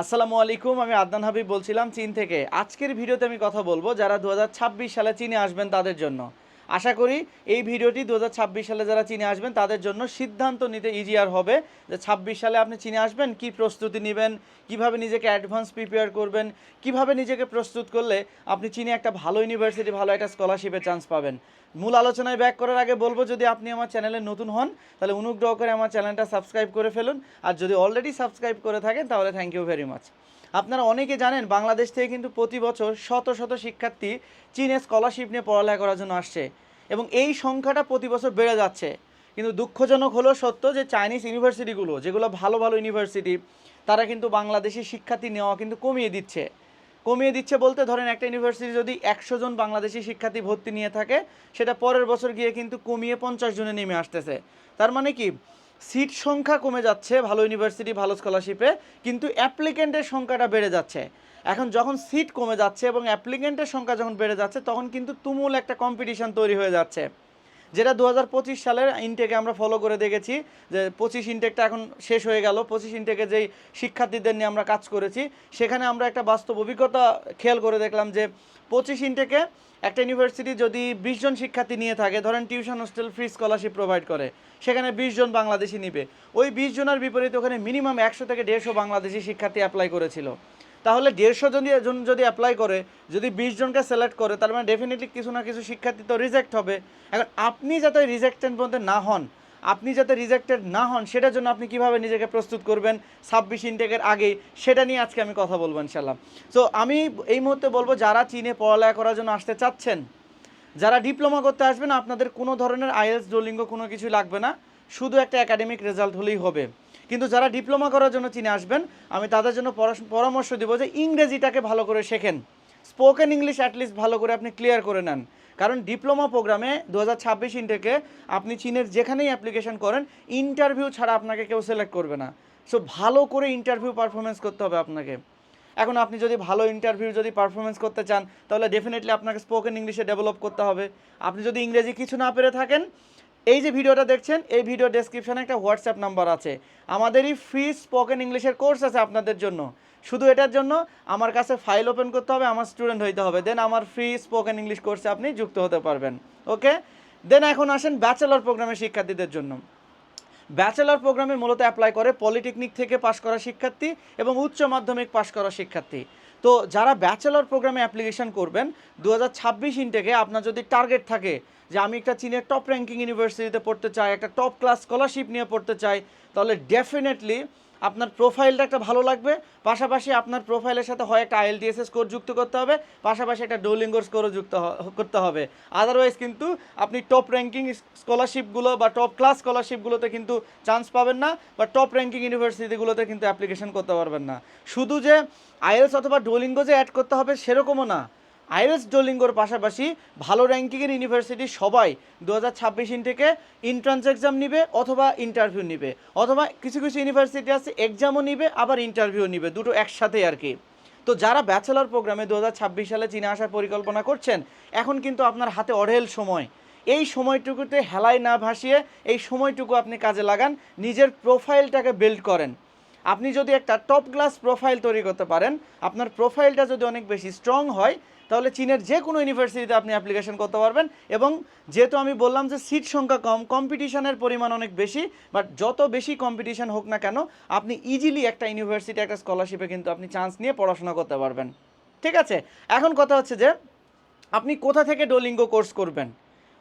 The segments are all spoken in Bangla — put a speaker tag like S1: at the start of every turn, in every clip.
S1: আসসালামু আলাইকুম, আমি আদনান হাবিব বলছিলাম চীন থেকে। আজকের ভিডিওতে আমি কথা বলব যারা দু হাজার ছাব্বিশ সালে চীনে আসবেন তাদের জন্য। আশা করি এই ভিডিওটি দু হাজার ছাব্বিশ সালে যারা চীনে আসবেন, তাদের জন্য সিদ্ধান্ত নিতে ইজিয়ার হবে যে ছাব্বিশ সালে আপনি চীনে আসবেন, কি প্রস্তুতি নেবেন, কীভাবে নিজেকে অ্যাডভান্স প্রিপেয়ার করবেন, কীভাবে নিজেকে প্রস্তুত করলে আপনি চীনে একটা ভালো ইউনিভার্সিটি ভালো একটা স্কলারশিপের চান্স পাবেন। মূল আলোচনায় ব্যাক করার আগে বলব, যদি আপনি আমার চ্যানেলে নতুন হন, তাহলে অনুগ্রহ করে আমার চ্যানেলটা সাবস্ক্রাইব করে ফেলুন। আর যদি অলরেডি সাবস্ক্রাইব করে থাকেন, তাহলে থ্যাংক ইউ ভেরি মাচ আপনারা অনেকে জানেন বাংলাদেশ থেকে কিন্তু প্রতি বছর শত শত শিক্ষার্থী চীনে স্কলারশিপ নিয়ে পড়ালেখা করার জন্য আসছে এবং এই সংখ্যাটা প্রতি বছর বেড়ে যাচ্ছে। কিন্তু দুঃখজনক হলো সত্য যে চাইনিজ ইউনিভার্সিটিগুলো যেগুলো ভালো ভালো ইউনিভার্সিটি তারা কিন্তু বাংলাদেশি শিক্ষার্থী নেওয়া কিন্তু কমিয়ে দিচ্ছে। কমিয়ে দিচ্ছে বলতে ধরেন একটা ইউনিভার্সিটি যদি একশো জন বাংলাদেশি শিক্ষার্থী ভর্তি নিয়ে থাকে, সেটা পরের বছর গিয়ে কিন্তু কমিয়ে পঞ্চাশ জনে নেমে আসতেছে। তার মানে কি? সিট সংখ্যা কমে যাচ্ছে, ভালো ইউনিভার্সিটি ভালো স্কলারশিপে কিন্তু অ্যাপ্লিকেন্টের সংখ্যাটা বেড়ে যাচ্ছে। এখন যখন সিট কমে যাচ্ছে এবং অ্যাপ্লিকেন্টের সংখ্যা যখন বেড়ে যাচ্ছে, তখন কিন্তু তুমুল একটা কম্পিটিশন তৈরি হয়ে যাচ্ছে। যেটা দু হাজার পঁচিশ সালের ইনটেকে আমরা ফলো করে দেখেছি যে পঁচিশ ইনটেকটা এখন শেষ হয়ে গেল। পঁচিশ ইনটেকে যেই শিক্ষার্থীদের নিয়ে আমরা কাজ করেছি, সেখানে আমরা একটা বাস্তব অভিজ্ঞতা খেয়াল করে দেখলাম যে পঁচিশ ইনটেকে একটা ইউনিভার্সিটি যদি বিশ জন শিক্ষার্থী নিয়ে থাকে, ধরেন tuition hostel free scholarship provide করে, সেখানে বিশ জন বাংলাদেশি নিবে। ওই বিশ জনের বিপরীতে ওখানে মিনিমাম একশো থেকে দেড়শো বাংলাদেশি শিক্ষার্থী অ্যাপ্লাই করেছিল। তাহলে দেড়শো জন জন যদি অ্যাপ্লাই করে, যদি বিশ জনকে সিলেক্ট করে, তার মানে ডেফিনেটলি কিছু না কিছু শিক্ষার্থী তো রিজেক্ট হবে। এখন আপনি যাতে রিজেক্টেড মধ্যে না হন, আপনি যাতে রিজেক্টেড না হন, সেটার জন্য আপনি কীভাবে নিজেকে প্রস্তুত করবেন ছাব্বিশ ইনটেকের আগেই, সেটা নিয়ে আজকে আমি কথা বলব ইনশাল্লাহ সো আমি এই মুহূর্তে বলব, যারা চীনে পড়ালেখা করার জন্য আসতে চাচ্ছেন, যারা ডিপ্লোমা করতে আসবেন, আপনাদের কোনো ধরনের আইএলস ডোলিঙ্গ কোনো কিছু লাগবে না। শুধু একটা একাডেমিক রেজাল্ট হলেই হবে। কিন্তু যারা ডিপ্লোমা করার জন্য চীনে আসবেন, আমি তাদের জন্য পরামর্শ দেবো যে ইংরেজিটাকে ভালো করে শেখেন। স্পোকেন ইংলিশ অ্যাটলিস্ট ভালো করে আপনি ক্লিয়ার করে নেন। কারণ ডিপ্লোমা প্রোগ্রামে দু হাজার ছাব্বিশ ইনটেকে আপনি চীনের যেখানেই অ্যাপ্লিকেশন করেন ইন্টারভিউ ছাড়া আপনাকে কেউ সিলেক্ট করবে না। সো ভালো করে ইন্টারভিউ পারফরমেন্স করতে হবে আপনাকে। এখন আপনি যদি ভালো ইন্টারভিউ যদি পারফরমেন্স করতে চান, তাহলে ডেফিনেটলি আপনাকে স্পোকেন ইংলিশে ডেভেলপ করতে হবে। আপনি যদি ইংরেজি কিছু না পেরে থাকেন এই যে ভিডিওটা দেখছেন, এই ভিডিও ডেসক্রিপশানে একটা হোয়াটসঅ্যাপ নাম্বার আছে। আমাদেরই ফ্রি স্পোকেন ইংলিশের কোর্স আছে আপনাদের জন্য। শুধু এটার জন্য আমার কাছে ফাইল ওপেন করতে হবে, আমার স্টুডেন্ট হইতে হবে। দেন আমার ফ্রি স্পোকেন ইংলিশ কোর্সে আপনি যুক্ত হতে পারবেন। ওকে দেন এখন আসেন ব্যাচেলর প্রোগ্রামের শিক্ষার্থীদের জন্য। ব্যাচেলর প্রোগ্রামে মূলত অ্যাপ্লাই করে পলিটেকনিক থেকে পাশ করা শিক্ষার্থী এবং উচ্চ মাধ্যমিক পাশ করা শিক্ষার্থী। তো যারা ব্যাচেলর প্রোগ্রামে অ্যাপ্লিকেশন করবেন দু হাজার ছাব্বিশ ইনটেকে আপনার যদি টার্গেট থাকে যে আমি একটা চীনের টপ র্যাঙ্কিং ইউনিভার্সিটিতে পড়তে চাই, একটা টপ ক্লাস স্কলারশিপ নিয়ে পড়তে চাই, তাহলে ডেফিনেটলি আপনার প্রোফাইলটা একটা ভালো লাগবে। পাশাপাশি আপনার প্রোফাইলের সাথে হয় একটা আইএলটিএস স্কোর যুক্ত করতে হবে। পাশাপাশি একটা ডোলিঙ্গোর স্কোরও যুক্ত করতে হবে। আদারওয়াইজ কিন্তু আপনি টপ র্যাঙ্কিং স্কলারশিপগুলো বা টপ ক্লাস স্কলারশিপগুলোতে কিন্তু চান্স পাবেন না বা টপ র্যাঙ্কিং ইউনিভার্সিটিগুলোতে কিন্তু অ্যাপ্লিকেশন করতে পারবেন না। শুধু যে আইএলস অথবা ডোলিঙ্গো যে অ্যাড করতে হবে সেরকমও না। আইএলস ডোলিঙ্গোর পাশাপাশি ভালো র্যাঙ্কিংয়ের ইউনিভার্সিটি সবাই দু হাজার ছাব্বিশ ইনটেকে এন্ট্রান্স এক্সাম নিবে অথবা ইন্টারভিউ নিবে। অথবা কিছু কিছু ইউনিভার্সিটি আছে এক্সামও নিবে, আবার ইন্টারভিউ নিবে, দুটো একসাথেই আর কি। তো যারা ব্যাচেলর প্রোগ্রামে দু হাজার ছাব্বিশ সালে চীনে আসার পরিকল্পনা করছেন, এখন কিন্তু আপনার হাতে অঢেল সময়। এই সময়টুকুতে হেলায় না ভাসিয়ে এই সময়টুকু আপনি কাজে লাগান, নিজের প্রোফাইলটাকে বিল্ড করেন। আপনি যদি একটা টপ ক্লাস প্রোফাইল তৈরি করতে পারেন, আপনার প্রোফাইলটা যদি অনেক বেশি স্ট্রং হয় তাহলে চীনের যে কোনো ইউনিভার্সিটিতে আপনি অ্যাপ্লিকেশন করতে পারবেন। এবং যেহেতু আমি বললাম যে সিট সংখ্যা কম কম্পিটিশনের পরিমাণ অনেক বেশি বাট যত বেশি কম্পিটিশন হোক না কেন, আপনি ইজিলি একটা ইউনিভার্সিটি একটা স্কলারশিপে কিন্তু আপনি চান্স নিয়ে পড়াশোনা করতে পারবেন। ঠিক আছে? এখন কথা হচ্ছে যে, আপনি কোথা থেকে ডোলিঙ্গো কোর্স করবেন?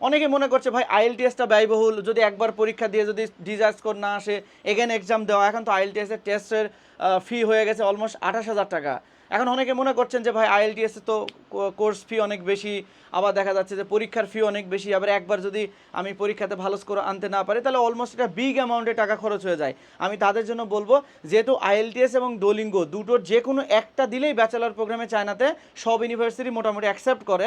S1: অনেকে মনে করছে, ভাই আইএলটিএসটা ব্যয়বহুল, যদি একবার পরীক্ষা দিয়ে যদি ডিজার্ট স্কোর না আসে এগেন এক্সাম দেওয়া। এখন তো আইএলটিএসের টেস্টের ফি হয়ে গেছে অলমোস্ট আঠাশ হাজার টাকা। এখন অনেকে মনে করছেন যে ভাই আইএলটিএসে তো কোর্স ফি অনেক বেশি, আবার দেখা যাচ্ছে যে পরীক্ষার ফি অনেক বেশি, আবার একবার যদি আমি পরীক্ষাতে ভালো স্কোর আনতে না পারি, তাহলে অলমোস্ট এটা বিগ অ্যামাউন্টে টাকা খরচ হয়ে যায়। আমি তাদের জন্য বলব, যেহেতু আইএলটিএস এবং ডোলিঙ্গো দুটোর যে কোনো একটা দিলেই ব্যাচেলার প্রোগ্রামে চায়নাতে সব ইউনিভার্সিটি মোটামুটি অ্যাকসেপ্ট করে,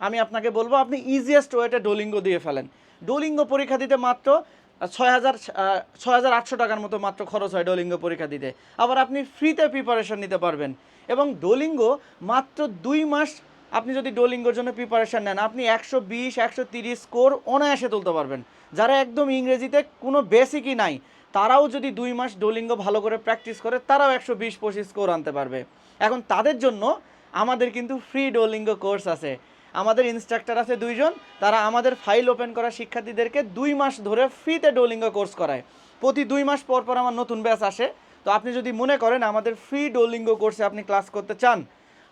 S1: আমি আপনাকে বলব, আপনি ইজিয়েস্ট ওয়েটে ডোলিঙ্গো দিয়ে ফেলেন। ডোলিঙ্গো পরীক্ষা দিতে মাত্র ছয় হাজার ছয় হাজার আটশো টাকার মতো মাত্র খরচ হয় ডোলিঙ্গো পরীক্ষা দিতে। আবার আপনি ফ্রিতে প্রিপারেশন নিতে পারবেন। এবং ডোলিঙ্গো মাত্র দুই মাস আপনি যদি ডোলিঙ্গোর জন্য প্রিপারেশন নেন, আপনি একশো বিশ, একশো তিরিশ স্কোর অনায়াসে তুলতে পারবেন। যারা একদম ইংরেজিতে কোনো বেসিকই নাই, তারাও যদি দুই মাস ডোলিঙ্গো ভালো করে প্র্যাকটিস করে, তারাও একশো বিশ পঁচিশ স্কোর আনতে পারবে। এখন তাদের জন্য আমাদের কিন্তু ফ্রি ডোলিঙ্গো কোর্স আছে। আমাদের ইনস্ট্রাক্টর আছে দুইজন, তারা আমাদের ফাইল ওপেন করা শিক্ষার্থীদেরকে দুই মাস ধরে ফ্রিতে ডোলিঙ্গো কোর্স করায়। প্রতি দুই মাস পর পর আমার নতুন ব্যাচ আসে। তো আপনি যদি মনে করেন আমাদের ফ্রি ডোলিঙ্গো কোর্সে আপনি ক্লাস করতে চান,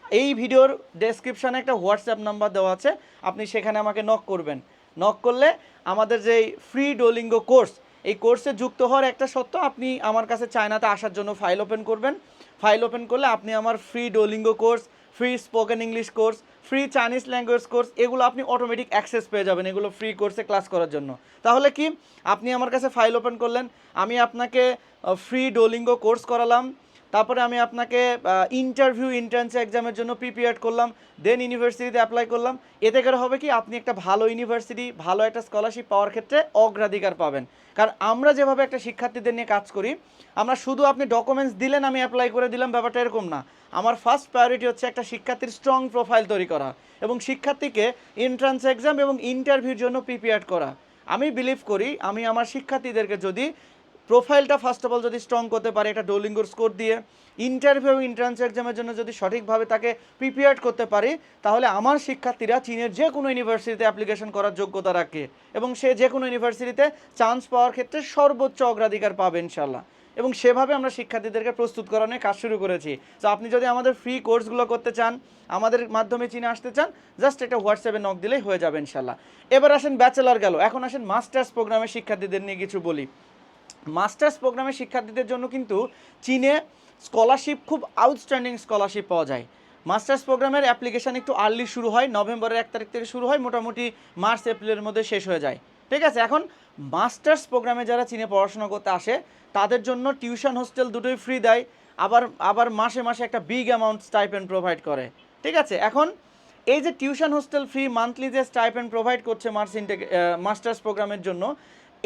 S1: এই ভিডিওর ডেসক্রিপশানে একটা হোয়াটসঅ্যাপ নাম্বার দেওয়া আছে, আপনি সেখানে আমাকে নক করবেন। নক করলে আমাদের যে ফ্রি ডোলিঙ্গো কোর্স এই কোর্সে যুক্ত হওয়ার একটা সত্য, আপনি আমার কাছে চায়নাতে আসার জন্য ফাইল ওপেন করবেন। ফাইল ওপেন করলে আপনি আমার free Duolingo course free spoken English course free Chinese language course এগুলো আপনি অটোমেটিক অ্যাক্সেস পেয়ে যাবেন, এগুলো ফ্রি কোর্সে ক্লাস করার জন্য। তাহলে কি? আপনি আমার কাছে ফাইল ওপেন করলেন, আমি আপনাকে ফ্রি ডোলিঙ্গো কোর্স করালাম তারপরে আমি আপনাকে ইন্টারভিউ ইন্ট্রান্স এক্সামের জন্য প্রিপেয়ার করলাম দেন ইউনিভার্সিটিতে অ্যাপ্লাই করলাম। এতে করে হবে কি, আপনি একটা ভালো ইউনিভার্সিটি ভালো একটা স্কলারশিপ পাওয়ার ক্ষেত্রে অগ্রাধিকার পাবেন। কারণ আমরা যেভাবে একটা শিক্ষার্থীদের নিয়ে কাজ করি, আমরা শুধু আপনি ডকুমেন্টস দিলেন, আমি অ্যাপ্লাই করে দিলাম, ব্যাপারটা এরকম না। আমার ফার্স্ট প্রায়োরিটি হচ্ছে একটা শিক্ষার্থীর স্ট্রং প্রোফাইল তৈরি করা এবং শিক্ষার্থীকে এন্ট্রান্স এক্সাম এবং ইন্টারভিউর জন্য প্রিপেয়ার করা। আমি বিলিভ করি, আমি আমার শিক্ষার্থীদেরকে যদি প্রোফাইলটা ফার্স্ট অফ অল যদি স্ট্রং করতে পারে, একটা ডোলিঙ্গোর স্কোর দিয়ে ইন্টারভিউ এবং এন্ট্রান্স এক্সামের জন্য যদি সঠিকভাবে তাকে প্রিপেয়ার করতে পারি, তাহলে আমার শিক্ষার্থীরা চীনের যে কোনো ইউনিভার্সিটিতে অ্যাপ্লিকেশন করার যোগ্যতা রাখে এবং সে যে কোনো ইউনিভার্সিটিতে চান্স পাওয়ার ক্ষেত্রে সর্বোচ্চ অগ্রাধিকার পাবে ইনশাল্লাহ এবং সেভাবে আমরা শিক্ষার্থীদেরকে প্রস্তুত করানোর কাজ শুরু করেছি। তো আপনি যদি আমাদের ফ্রি কোর্সগুলো করতে চান, আমাদের মাধ্যমে চীনে আসতে চান জাস্ট একটা হোয়াটসঅ্যাপে নক দিলেই হয়ে যাবে ইনশাল্লাহ এবার আসেন ব্যাচেলার গেল। এখন আসেন মাস্টার্স প্রোগ্রামের শিক্ষার্থীদের নিয়ে কিছু বলি। মাস্টার্স প্রোগ্রামের শিক্ষার্থীদের জন্য কিন্তু চীনে স্কলারশিপ, খুব আউটস্ট্যান্ডিং স্কলারশিপ পাওয়া যায়। মাস্টার্স প্রোগ্রামের অ্যাপ্লিকেশন একটু আর্লি শুরু হয়, নভেম্বরের এক তারিখ থেকে শুরু হয়, মোটামুটি মার্চ, এপ্রিলের মধ্যে শেষ হয়ে যায়। ঠিক আছে, এখন মাস্টার্স প্রোগ্রামে যারা চীনে পড়াশোনা করতে আসে, তাদের জন্য টিউশন হোস্টেল দুটোই ফ্রি দেয়, আবার আবার মাসে মাসে একটা বিগ অ্যামাউন্ট স্টাইপেন্ড প্রোভাইড করে। ঠিক আছে, এখন এই যে টিউশন হোস্টেল ফ্রি মান্থলি যে স্টাইপেন্ড প্রোভাইড করছে মার্স ইনটেক মাস্টার্স প্রোগ্রামের জন্য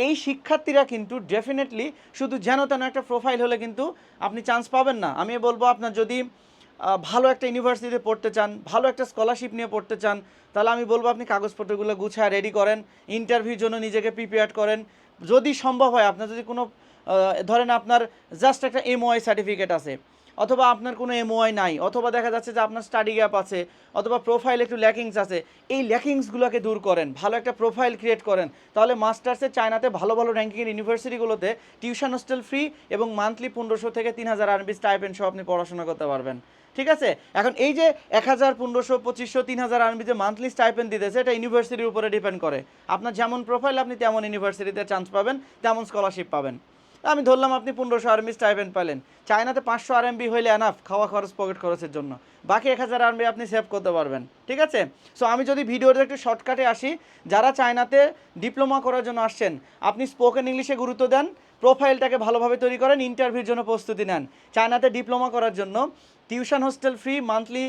S1: এই শিক্ষার্থীরা কিন্তু ডেফিনেটলি শুধু যেন তেন একটা প্রোফাইল হলে কিন্তু আপনি চান্স পাবেন না। আমি বলব আপনার যদি ভালো একটা ইউনিভার্সিটিতে পড়তে চান, ভালো একটা স্কলারশিপ নিয়ে পড়তে চান, তাহলে আমি বলব আপনি কাগজপত্রগুলো গুছায় রেডি করেন ইন্টারভিউর জন্য নিজেকে প্রিপেয়ার করেন। যদি সম্ভব হয়, আপনার যদি কোনো ধরেন আপনার জাস্ট একটা এমওআই সার্টিফিকেট আছে অথবা আপনার কোনো এমওআই নাই, অথবা দেখা যাচ্ছে যে আপনার স্টাডি গ্যাপ আছে, অথবা প্রোফাইল একটু ল্যাকিংস আছে, এই ল্যাকিংসগুলোকে দূর করেন, ভালো একটা প্রোফাইল ক্রিয়েট করেন। তাহলে মাস্টার্সে চায়নাতে ভালো ভালো র্যাঙ্কিংয়ের ইউনিভার্সিটিগুলোতে টিউশন হোস্টেল ফ্রি এবং মান্থলি পনেরোশো থেকে তিন হাজার আরবি স্টাইপেন্ড সহ আপনি পড়াশোনা করতে পারবেন। ঠিক আছে? এখন এই যে এক হাজার পনেরোশো, পঁচিশশো, তিন হাজার আরবি যে মান্থলি স্টাইপেন্ড দিতেছে, এটা ইউনিভার্সিটির উপরে ডিপেন্ড করে। আপনার যেমন প্রোফাইল আপনি তেমন ইউনিভার্সিটিতে চান্স পাবেন, তেমন স্কলারশিপ পাবেন। আমি ধরলাম আপনি পনেরোশো আরএমবি স্টাইপেন্ড পেলেন। চায়নাতে পাঁচশো আর আরএমবি হইলে এনাফ খাওয়া খরচ পকেট খরচের জন্য। বাকি এক হাজার আরএমবি আপনি সেভ করতে পারবেন, ঠিক আছে? সো আমি যদি ভিডিওটা একটু শর্টকাটে আসি, যারা চায়নাতে ডিপ্লোমা করার জন্য আসছেন, আপনি স্পোকেন ইংলিশে গুরুত্ব দেন প্রোফাইলটাকে ভালোভাবে তৈরি করেন ইন্টারভিউর জন্য প্রস্তুতি নেন। চায়নাতে ডিপ্লোমা করার জন্য টিউশন হোস্টেল ফ্রি মান্থলি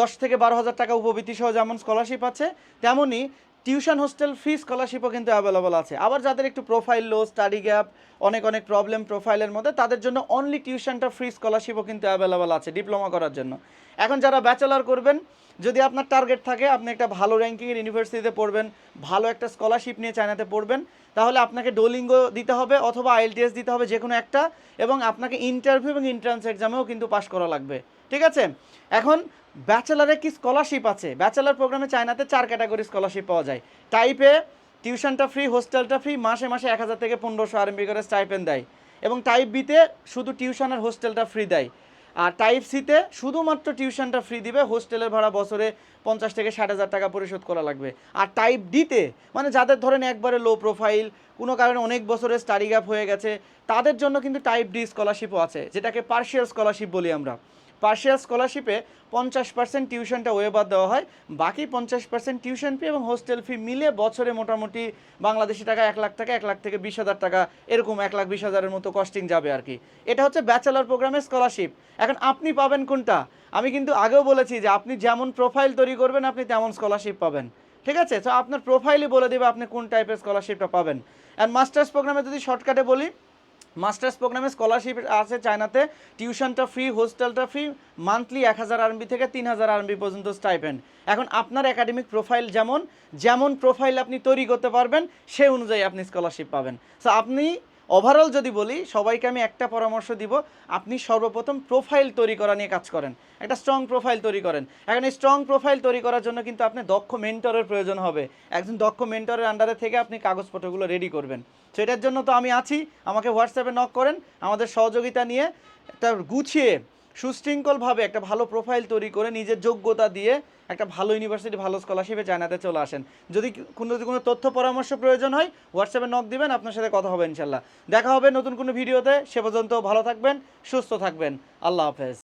S1: দশ থেকে বারো হাজার টাকা উপবৃত্তি সহ যেমন স্কলারশিপ আছে তেমনই টিউশন, হোস্টেল, ফ্রি স্কলারশিপও কিন্তু অ্যাভেলেবল আছে। আবার যাদের একটু প্রোফাইল লো স্টাডি গ্যাপ অনেক অনেক প্রবলেম প্রোফাইলের মধ্যে, তাদের জন্য অনলি টিউশনটা ফ্রি স্কলারশিপও কিন্তু অ্যাভেলেবল আছে ডিপ্লোমা করার জন্য। এখন যারা ব্যাচেলার করবেন, যদি আপনার টার্গেট থাকে, আপনি একটা ভালো র্যাঙ্কিংয়ের ইউনিভার্সিটিতে পড়বেন, ভালো একটা স্কলারশিপ নিয়ে চায়নাতে পড়বেন, তাহলে আপনাকে ডোলিঙ্গো দিতে হবে অথবা আইএলটিএস দিতে হবে যে কোনো একটা, এবং আপনাকে ইন্টারভিউ এবং এন্ট্রান্স এক্সামেও কিন্তু পাশ করা লাগবে। ঠিক আছে? এখন ব্যাচেলারে কি স্কলারশিপ আছে? ব্যাচেলার প্রোগ্রামে চায়নাতে চার ক্যাটাগরি স্কলারশিপ পাওয়া যায়। টাইপে টিউশনটা ফ্রি হোস্টেলটা ফ্রি মাসে মাসে এক হাজার থেকে পনেরোশো আরএমবি করে স্টাইপেন দেয়। এবং টাইপ বিতে শুধু টিউশন আর হোস্টেলটা ফ্রি দেয়। আর টাইপ সিতে শুধুমাত্র টিউশনটা ফ্রি দিবে হোস্টেলের ভাড়া বছরে পঞ্চাশ থেকে ষাট হাজার টাকা পরিশোধ করা লাগবে। আর টাইপ ডিতে মানে যাদের ধরেন একবারে লো প্রোফাইল কোনো কারণে অনেক বছরের স্টাডি গ্যাপ হয়ে গেছে, তাদের জন্য কিন্তু টাইপ ডি স্কলারশিপও আছে, যেটাকে পার্শিয়াল স্কলারশিপ বলি আমরা। পার্শিয়াল স্কলারশিপে পঞ্চাশ পার্সেন্ট টিউশনটা ওয়েবার দেওয়া হয়। বাকি পঞ্চাশ পার্সেন্ট টিউশন ফি এবং হোস্টেল ফি মিলে বছরে মোটামুটি বাংলাদেশি টাকা এক লাখ টাকা, এক লাখ থেকে বিশ হাজার টাকা এরকম এক লাখ বিশ হাজারের মতো কস্টিং যাবে আর কি। এটা হচ্ছে ব্যাচেলার প্রোগ্রামের স্কলারশিপ এখন আপনি পাবেন কোনটা? আমি কিন্তু আগেও বলেছি যে আপনি যেমন প্রোফাইল তৈরি করবেন, আপনি তেমন স্কলারশিপ পাবেন। ঠিক আছে? তো আপনার প্রোফাইলই বলে দেবে আপনি কোন টাইপের স্কলারশিপটা পাবেন। অ্যান্ড মাস্টার্স প্রোগ্রামে যদি শর্টকাটে বলি মাস্টার্স প্রোগ্রামে স্কলারশিপ আছে চায়নাতে, টিউশনটা ফ্রি, হোস্টেলটা ফ্রি, মান্থলি এক হাজার আরবি থেকে তিন হাজার আরবি পর্যন্ত স্টাইপেন্ড। এখন আপনার একাডেমিক প্রোফাইল যেমন যেমন প্রোফাইল আপনি তৈরি করতে পারবেন সেই অনুযায়ী আপনি স্কলারশিপ পাবেন। সো আপনি ওভারঅল যদি বলি, সবাইকে আমি একটা পরামর্শ দিব, আপনি সর্বপ্রথম প্রোফাইল তৈরি করা নিয়ে কাজ করেন। একটা স্ট্রং প্রোফাইল তৈরি করেন। এখন এই স্ট্রং প্রোফাইল তৈরি করার জন্য কিন্তু আপনি দক্ষ মেন্টরের প্রয়োজন হবে। একজন দক্ষ মেন্টরের আন্ডারে থেকে আপনি কাগজপত্রগুলো রেডি করবেন। সেটার জন্য তো আমি আছি। আমাকে হোয়াটসঅ্যাপে নক করেন। আমাদের সহযোগিতা নিয়ে একটা গুছিয়ে সুশৃঙ্খলভাবে একটা ভালো প্রোফাইল তৈরি করে নিজের যোগ্যতা দিয়ে একটা ভালো ইউনিভার্সিটি ভালো স্কলারশিপে জানাতে চলে আসেন। যদি কোনো যদি কোনো তথ্য, পরামর্শ প্রয়োজন হয় হোয়াটসঅ্যাপে নক দিবেন, আপনার সাথে কথা হবে ইনশাল্লাহ দেখা হবে নতুন কোনো ভিডিওতে সে পর্যন্ত ভালো থাকবেন, সুস্থ থাকবেন। আল্লাহ হাফেজ।